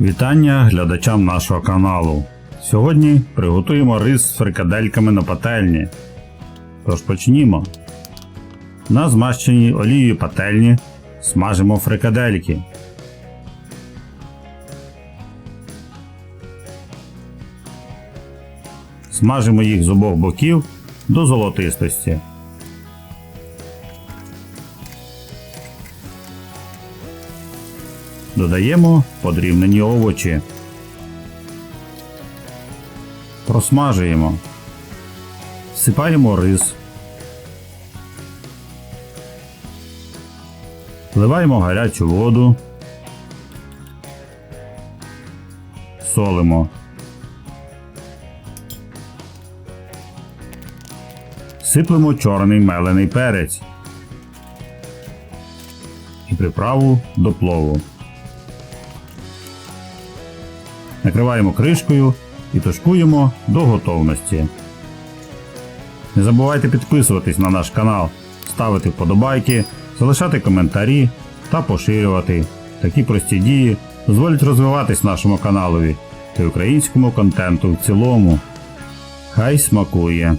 Вітання глядачам нашого каналу. Сьогодні приготуємо рис з фрикадельками на пательні. Тож почнімо. На змащеній олією пательні смажимо фрикадельки. Смажимо їх з обох боків до золотистості. Додаємо подрібнені овочі. Просмажуємо. Всипаємо рис. Вливаємо гарячу воду. Солимо. Сиплемо чорний мелений перець і приправу до плову. Накриваємо кришкою і тушкуємо до готовності. Не забувайте підписуватись на наш канал, ставити вподобайки, залишати коментарі та поширювати. Такі прості дії дозволять розвиватись нашому каналові та українському контенту в цілому. Хай смакує!